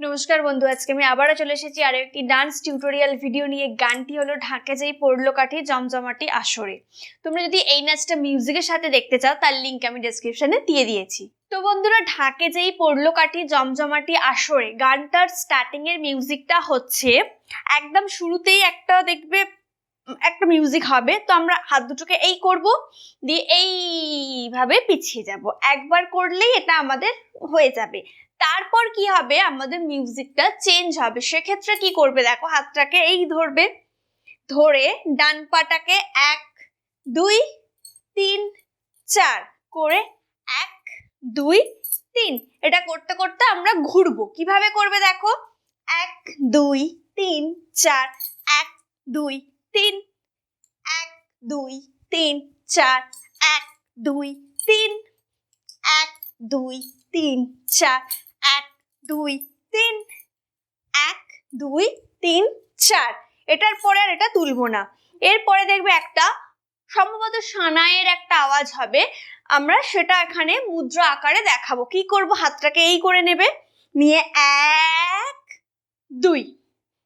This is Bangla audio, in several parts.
নমস্কার বন্ধু, আজকে আমি আবারও চলে এসেছি আরও একটি ডান্স টিউটোরিয়াল ভিডিও নিয়ে। গানটি হলো ঢাকে যেই পড়ল কাঠি জমজমাটি আসরে। তোমরা যদি এই নাচটা মিউজিকের সাথে দেখতে চাও, তার লিঙ্ক আমি ডেসক্রিপশনে দিয়ে দিয়েছি। তো বন্ধুরা, ঢাকে যেই পড়ল কাঠি জমজমাটি আসরে, গানটার স্টার্টিং এর মিউজিকটা হচ্ছে, একদম শুরুতেই একটা দেখবে, একটা মিউজিক হবে। তো আমরা হাত দুটোকে এই করব, দিয়ে এইভাবে পিছিয়ে যাব। একবার করলেই এটা আমাদের হয়ে যাবে। তারপর কি হবে? আমাদের মিউজিকটা চেঞ্জ হবে। সেক্ষেত্রে কি করবে? দেখো, হাতটাকে এই ধরবে, ধরে ডান পাটাকে এক, দুই, তিন, চার করে এক, দুই, তিন। এটা করতে করতে আমরা ঘুরবো। কীভাবে করবে দেখো? এক, দুই, তিন, চার, এক, দুই, তিন, এক, দুই, তিন, চার, এক, দুই, তিন, এক, দুই, তিন, চার। দুই, তিন, এক, দুই, তিন, চার। এটার পরে আর এটা তুলবো না। এরপরে দেখবে একটা, সম্ভবত সানাইয়ের একটা আওয়াজ হবে। আমরা সেটা এখানে মুদ্রা আকারে দেখাবো। কি করব? হাতটাকে এই করে নেবে। নিয়ে এক, দুই।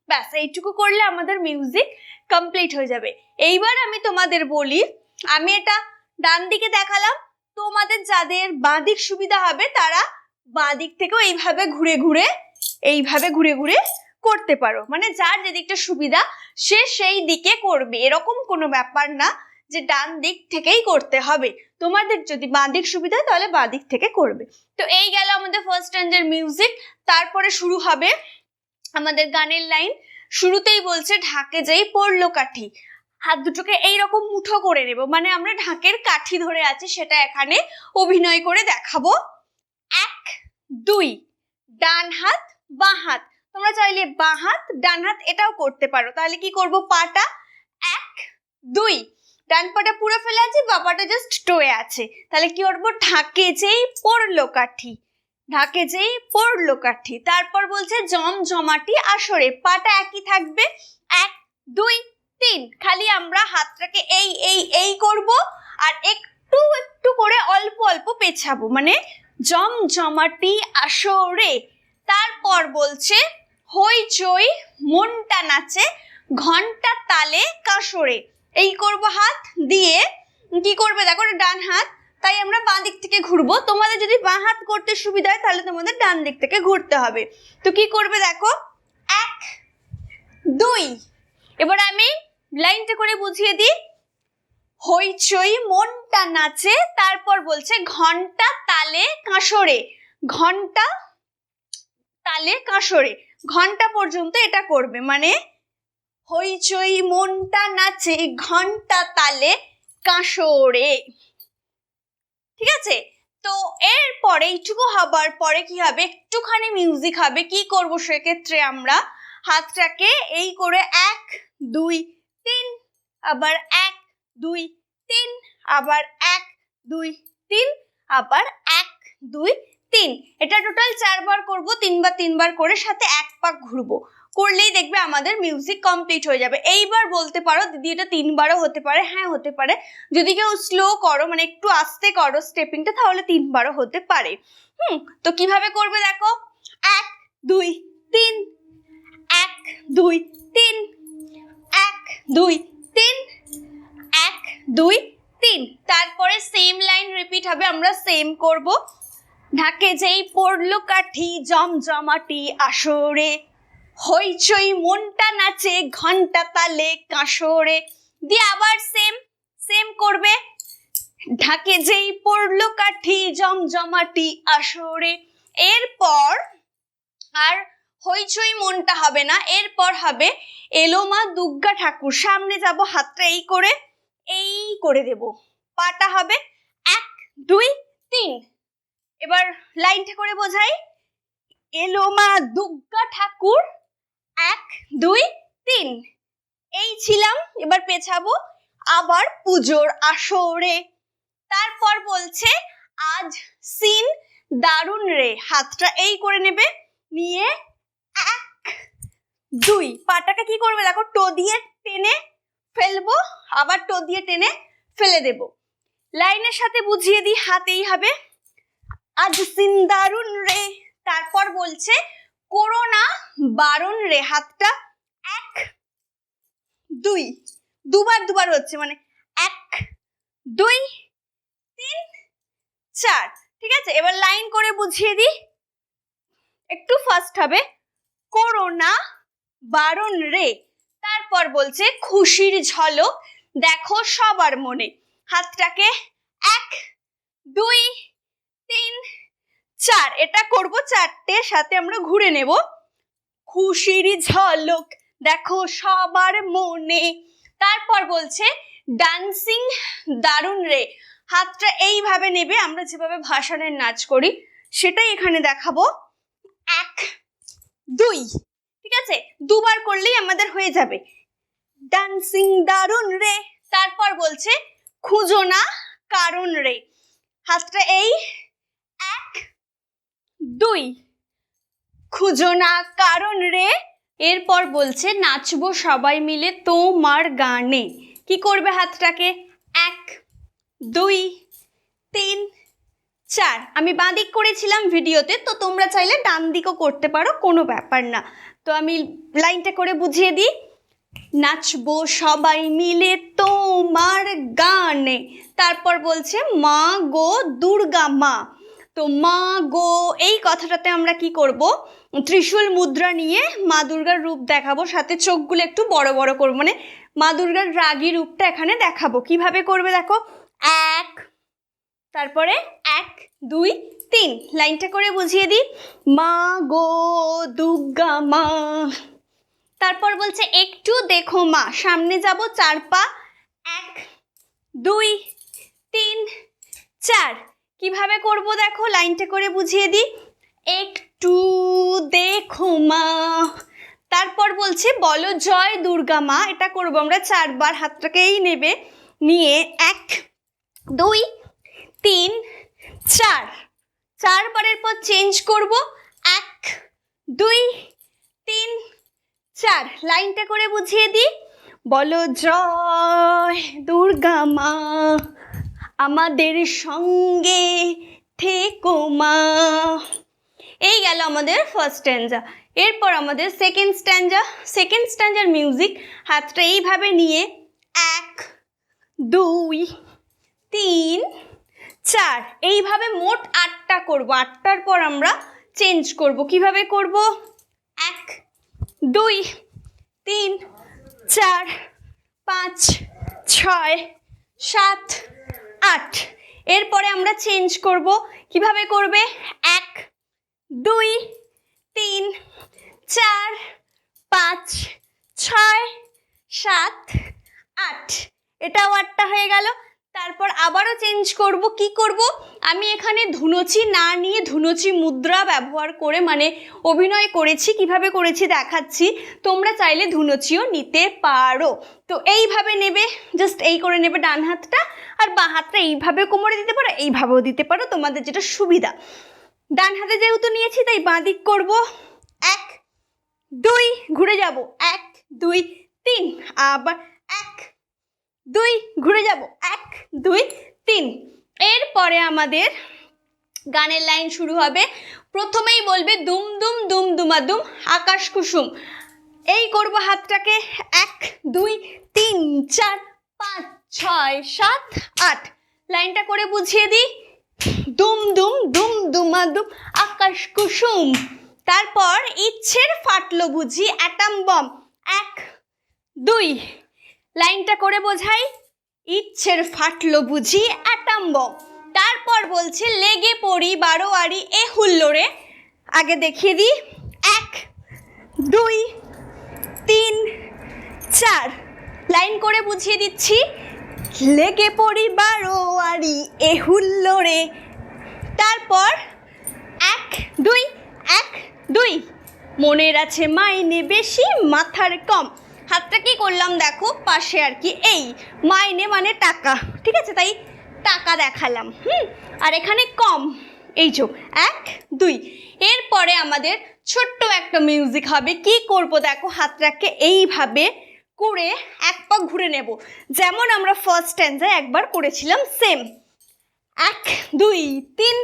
ব্যাস, এইটুকু করলে আমাদের মিউজিক কমপ্লিট হয়ে যাবে। এইবার আমি তোমাদের বলি, আমি এটা ডান দিকে দেখালাম। তোমাদের যাদের বাঁ দিক সুবিধা হবে, তারা বাঁ দিক থেকেও এইভাবে ঘুরে ঘুরে, এইভাবে ঘুরে ঘুরে করতে পারো। মানে যার যেদিকটা সুবিধা, সে সেই দিকে করবে। এরকম কোনো ব্যাপার না যে ডান দিক থেকেই করতে হবে। তোমাদের যদি বাঁ দিক সুবিধা তাহলে বাঁ দিক থেকে করবে। তো এই গেল আমাদের ফার্স্ট স্ট্যান্ডের মিউজিক তারপরে শুরু হবে আমাদের গানের লাইন শুরুতেই বলছে, ঢাকে যেই পড়ল কাঠি। হাত দুটোকে এইরকম মুঠো করে নেব। মানে আমরা ঢাকের কাঠি ধরে আছি, সেটা এখানে অভিনয় করে দেখাবো। দুই, ডান হাত, বাঁ হাত। তোমরা চাইলে বাঁ হাত, ডান হাত এটাও করতে পারো। তাহলে কি করব? পাটা এক, দুই। ডান পাটা পুরো ফেলে আছে, বা পাটা জাস্ট টোয়ে আছে। তাহলে কি করব? ঢাকে যেই পড়ল কাঠি, ঢাকে যেই পড়ল কাঠি। তারপর বলছে জম জমাটি আসরে। পাটা একই থাকবে? এক, দুই, তিন। খালি আমরা হাতটাকে এই এই এই করব আর একটু একটু করে অল্প অল্প পেছাবো। মানে জম জমাটি আসরে। তারপর বলছে হইচই মনটা নাচে, ঘণ্টা তালে কাসরে এই করব হাত দিয়ে। কি করবে? দেখো ডান হাত। তাই আমরা বাঁ দিক থেকে ঘুরবো। তোমাদের যদি বাঁ হাত করতে সুবিধা হয়, তাহলে তোমাদের ডান দিক থেকে ঘুরতে হবে। তো কি করবে দেখো? এক, দুই। এবার আমি লাইনটা করে বুঝিয়ে দিই। হইচই মনটা নাচে। তারপর বলছে, ঘণ্টা তালে কাঁসরে। ঘণ্টা তালে কাঁসরে। ঘণ্টা পর্যন্ত এটা করবে মানে হইচই মনটা নাচে ঘণ্টা তালে কাঁসরে। ঠিক আছে? তো এরপরে, এইটুকু হবার পরে কি হবে? একটুখানি মিউজিক হবে। কি করব সেক্ষেত্রে আমরা? হাতটাকে এই করে এক, দুই, তিন, আবার এক, দুই, তিন, আবার এক, দুই, তিন, আবার দুই, তিন। এটা টোটাল চারবার করব, তিনবার তিনবার করে সাথে এক পাক ঘুরবো। করলেই দেখবে আমাদের মিউজিক কমপ্লিট হয়ে যাবে। এইবার বলতে পারো, দিদি এটা তিনবারও হতে পারে হ্যাঁ হতে পারে। যদি কেউ স্লো করো মানে একটু আস্তে করো স্টেপিংটা তাহলে তিনবারও হতে পারে। হুম, তো কীভাবে করবে দেখো? এক, দুই, তিন। এক, দুই, তিন। এক, দুই, তিন। এক, দুই, তিন। তারপরে সেম লাইন রিপিট হবে, আমরা সেম করব। ঢাকে যেই পড়ল কাঠি জমজমাটি আসরে। হইচই মনটা নাচে ঘণ্টা তালে কাঁসরে। দিয়ে আবার সেম সেম করবে। ঢাকে যেই পড়ল কাঠি জমজমাটি আসরে। এরপর আর হইচই মনটা হবে না, এরপর হবে এলো মা দুর্গা ঠাকুর। সামনে যাব হাতটা এই করে এই করে দেব। পাটা হবে এক, দুই, তিন। এবার লাইনটা করে বোঝাই। এলো মা ঠাকুর, এক, দুই, তিন। এই ছিলাম, এবার পেছাবো আবার পুজোর আসরে। তারপর বলছে, আজ সিন দারুণ রে, হাতটা এই করে নেবে, নিয়ে এক, দুই। পাটাকে কি করবে দেখো, টো দিয়ে টেনে ফেলব, আবার টো দিয়ে টেনে ফেলে দেব। লাইনের সাথে বুঝিয়ে দিই, হাতেই হবে। আজ সিন দারুণ রে। তারপর বলছে, করোনা বারণ রে হাতটা এক, দুই। দুবার দুবার হচ্ছে মানে এক, দুই, তিন, চার। ঠিক আছে? এবার লাইন করে বুঝিয়ে দিই। একটু ফার্স্ট হবে, করোনা বারণ রে। তারপর বলছে, খুশির ঝলক দেখো সবার মনে। হাতটাকে এক, দুই তিন, চার, এটা করব চারটে, সাথে আমরা ঘুরে নেব। খুশির ঝলক দেখো সবার মনে। তারপর বলছে ডান্সিং দারুণ রে। হাতটা এইভাবে নেবে, আমরা যেভাবে ভাসানের নাচ করি, সেটাই এখানে দেখাবো। এক, দুই, ঠিক আছে? দুবার করলেই আমাদের হয়ে যাবে। ডান্সিং দারুণ রে। তারপর বলছে, খুঁজো না কারণ রে। হাতটা এই দুই। খুঁজো না কারণ রে। এরপর বলছে, নাচবো সবাই মিলে তোমার গানে। কি করবে হাতটাকে? এক, দুই, তিন, চার। আমি বাঁ দিক করেছিলাম ভিডিওতে, তো তোমরা চাইলে ডান দিকও করতে পারো, কোনো ব্যাপার না। তো আমি লাইনটা করে বুঝিয়ে দিই। নাচবো সবাই মিলে তোমার গানে। তারপর বলছে, মা গো দুর্গা মা। তো মা, গো, এই কথাটাতে আমরা কি করব? ত্রিশূল মুদ্রা নিয়ে মা দুর্গার রূপ দেখাবো, সাথে চোখগুলো একটু বড় বড় করব। মানে মা দুর্গার রাগী রূপটা এখানে দেখাবো। কীভাবে করবে দেখো? এক, তারপরে এক, দুই, তিন। লাইনটা করে বুঝিয়ে দিই। মা, গো, দুর্গা, মা। তারপর বলছে, একটু দেখো মা, সামনে যাব চার পা। এক, দুই, তিন, চার। কীভাবে করব দেখো, লাইনটা করে বুঝিয়ে দিই। একটু দেখো মা। তারপর বলছে, বলো জয় দুর্গা মা, এটা করব আমরা চারবার, হাতটাকেই নেবে। নিয়ে এক, দুই, তিন, চার। চারবারের পর চেঞ্জ করব। এক, দুই, তিন, চার। লাইনটা করে বুঝিয়ে দিই। বলো জয় দুর্গা মা। আমাদের সঙ্গে থেকো মা। এই গেল আমাদের ফার্স্ট স্ট্যান্ডা এরপর আমাদের second standard second standard music হাতটা এইভাবে নিয়ে এক, দুই, তিন, চার। এইভাবে মোট আটটা করব। আটটার পর আমরা চেঞ্জ করব। কীভাবে করব? এক, দুই, তিন, চার, পাঁচ, ছয়, সাত আট। এরপরে আমরা চেঞ্জ করব। কীভাবে করবে? এক, দুই, তিন, চার, পাঁচ, ছয়, সাত, আট। এটাও আটটা হয়ে গেল। তারপর আবারও চেঞ্জ করব। কি করব? আমি এখানে ধুনুচি না নিয়ে ধুনুচি মুদ্রা ব্যবহার করে মানে অভিনয় করেছি, কীভাবে করেছি দেখাচ্ছি। তোমরা চাইলে ধুনুচিও নিতে পারো। তো এইভাবে নেবে জাস্ট এই করে নেবে ডান হাতটা, আর বাঁ হাতটা এইভাবে কোমরে দিতে পারো, এইভাবেও দিতে পারো, তোমাদের যেটা সুবিধা। ডান হাতে যেহেতু নিয়েছি, তাই বাঁ দিক করব। এক, দুই, ঘুরে যাব। এক, দুই, তিন, আবার দুই, ঘুরে যাব। এক, দুই, তিন। এরপরে আমাদের গানের লাইন শুরু হবে। প্রথমেই বলবে দুম দুম দুম দুমাদুম আকাশ কুসুম। এই করব হাতটাকে এক, দুই, তিন, চার, পাঁচ, ছয়, সাত, আট। লাইনটা করে বুঝিয়ে দিই। দুম দুম দুম দুমাদুম আকাশ কুসুম। তারপর ইচ্ছের ফাটলো বুঝি অ্যাটাম বম। এক, দুই লাইনটা করে বোঝাই। ইচ্ছের ফাটলো বুঝি অ্যাটাম বম তারপর বলছে, লেগে পড়ি বারোয়ারি, এ হুল্লোড়ে আগে দেখিয়ে দিই। এক, দুই, তিন, চার। লাইন করে বুঝিয়ে দিচ্ছি। লেগে পড়ি বারোয়ারি, এ হুল্লোড়ে তারপর এক, দুই এক, দুই। মনের আছে মাইনে বেশি, মাথার কম। হাতটা কি করলাম দেখো? পাশে আর কি, এই, মাইনে মানে টাকা, ঠিক আছে? তাই টাকা দেখালাম, হুম? আর এখানে কম, এই যো, এক, দুই। এরপরে আমাদের ছোট্ট একটা মিউজিক হবে, কি করব দেখো? হাতটাকে এইভাবে করে এক পা ঘুরে নেব। যেমন আমরা ফার্স্ট স্ট্যান্ডায় একবার করেছিলাম সেম এক, দুই, তিন।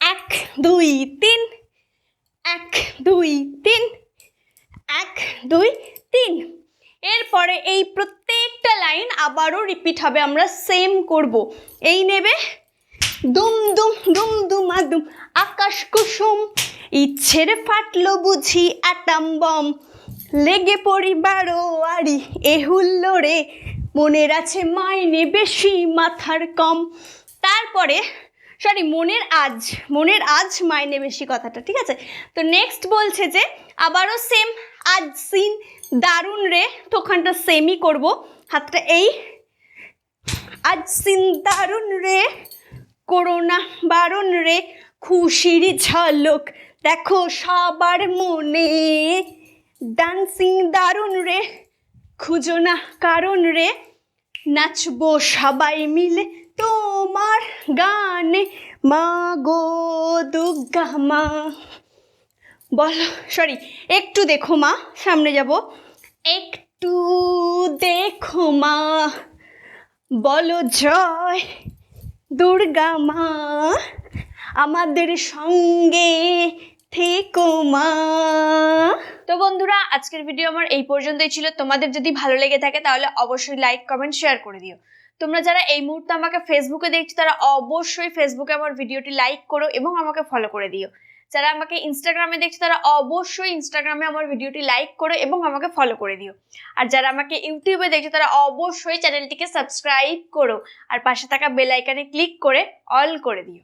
এক, দুই, তিন। এক, দুই, তিন। এক, দুই। তিন। এরপরে এই প্রত্যেকটা লাইন আবারও রিপিট হবে, আমরা সেম করব। এই নেবে, দুম দুম দুম, দুমা, দুম, আকাশ কুসুম, ইচ্ছের ফাটলো বুঝি অ্যাটাম বম, লেগে পরিবারও আরি এ হুল্লোড়ে মনের আছে মাইনে বেশি মাথার কম। তারপরে সরি মনের আজ মনের আজ মাইনে বেশি কথাটা, ঠিক আছে? তো নেক্সট বলছে যে, আবারও সেম আজ সিন দারুণ রে, তো ওখানটা সেমই করব। হাতটা এই। আজ সিন দারুণ রে, করোনা বারণ রে, খুশির ঝলক দেখো সবার মনে। ডান্সিং দারুণ রে, খুঁজো না কারণ রে, নাচবো সবাই মিলে তোমার গানে। মা গো দুর্গা মা। বলো সরি একটু দেখো মা, সামনে যাব। একটু দেখো মা, বলো জয়, দুর্গা মা, আমাদের সঙ্গে থেকো মা। তো বন্ধুরা, আজকের ভিডিও আমার এই পর্যন্তই ছিল। তোমাদের যদি ভালো লেগে থাকে, তাহলে অবশ্যই লাইক কমেন্ট শেয়ার করে দিও। তোমরা যারা এই মুহূর্তে আমাকে ফেসবুকে দেখছ, তারা অবশ্যই ফেসবুকে আমার ভিডিওটি লাইক করো এবং আমাকে ফলো করে দিও। যারা আমাকে ইনস্টাগ্রামে দেখছ, তারা অবশ্যই ইনস্টাগ্রামে আমার ভিডিওটি লাইক করো এবং আমাকে ফলো করে দিও। আর যারা আমাকে ইউটিউবে দেখছ, তারা অবশ্যই চ্যানেলটিকে সাবস্ক্রাইব করো। আর পাশে থাকা বেল আইকনে ক্লিক করে অল করে দিও।